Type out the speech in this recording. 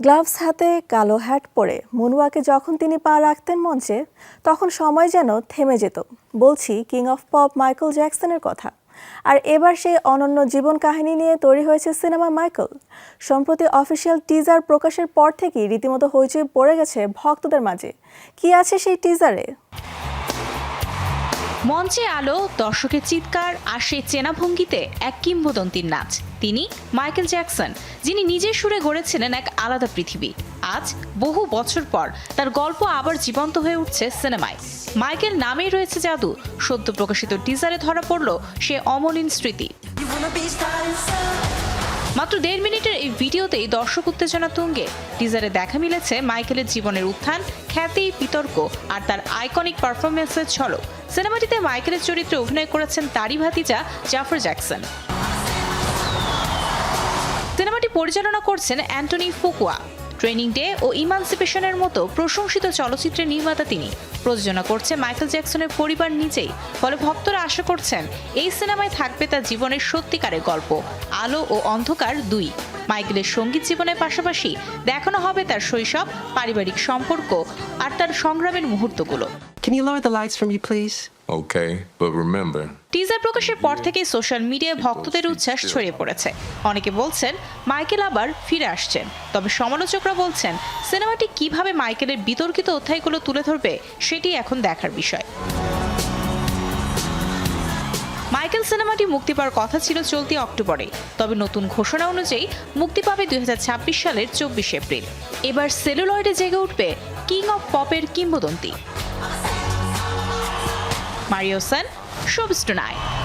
Gloves হাতে কালো hat পরে মনুয়াকে যখন তিনি পা রাখতেন মঞ্চে, তখন সময় যেন থেমে যেত। বলছি কিং অফ পপ মাইকেল জ্যাকসনের কথা। আর এবার সেই অনন্য জীবন কাহিনী নিয়ে তৈরি হয়েছে সিনেমা মাইকেল। সম্প্রতি অফিসিয়াল টিজার প্রকাশের পর থেকেই রীতিমতো হইচই পড়ে গেছে ভক্তদের মাঝে। কি আছে সেই টিজারে মঞ্চে আলো, দর্শকের চিৎকার আর সেই চেনা ভঙ্গিতে এক কিংবদন্তির নাচ। তিনি মাইকেল জ্যাকসন, যিনি নিজের সুরে গড়েছিলেন এক আলাদা পৃথিবী। আজ, বহু বছর পর, তার গল্প আবার জীবন্ত হয়ে উঠছে সিনেমায়। মাইকেল নামেই রয়েছে জাদু। সদ্য প্রকাশিত টিজারে ধরা পড়ল সে অমলিন স্মৃতি। মাত্র দেড় মিনিটের এই ভিডিওতেই দর্শক উত্তেজনা তুঙ্গে। টিজারে দেখা মিলেছে মাইকেলের জীবনের উত্থান, খ্যাতি, বিতর্ক আর তার আইকনিক পারফরমেন্সের ঝলক। সিনেমাটিতে মাইকেলের চরিত্রে অভিনয় করেছেন তারই ভাতিজা জাফর জ্যাকসন। সিনেমাটি পরিচালনা করছেন অ্যান্টনি ফুকুয়া। ট্রেনিং ডে ও ইমানসিপেশনের মতো প্রশংসিত চলচ্চিত্রের নির্মাতা তিনি। প্রযোজনা করছে মাইকেল জ্যাকসনের পরিবার নিজেই ফলে ভক্তরা আশা করছেন এই সিনেমায় থাকবে তার জীবনের সত্যিকারের গল্প আলো ও অন্ধকার দুই। মাইকেলের সংগীত জীবনের পাশাপাশি দেখানো হবে তার শৈশব পারিবারিক সম্পর্ক আর তার সংগ্রামের মুহূর্তগুলো। Can you lower the lights for me, please? Okay, but remember, teaser প্রকাশের পর থেকে সোশ্যাল মিডিয়ায় ভক্তদের উচ্ছ্বাস ছড়িয়ে পড়েছে। অনেকে বলছেন মাইকেল আবার ফিরে আসছেন। তবে সমালোচকরা বলছেন সিনেমাটি কীভাবে মাইকেলের বিতর্কিত অধ্যায়গুলো তুলে ধরবে সেটি এখন দেখার বিষয়। মাইকেল সিনেমাটি মুক্তি পাওয়ার কথা ছিল চলতি অক্টোবরে তবে নতুন ঘোষণা অনুযায়ী মুক্তি পাবে দুই হাজার ছাব্বিশ সালের চব্বিশ এপ্রিল। এবার সেলুলয়েডে জেগে উঠবে কিং অফ পপের কিংবদন্তি। Mario San shows tonight.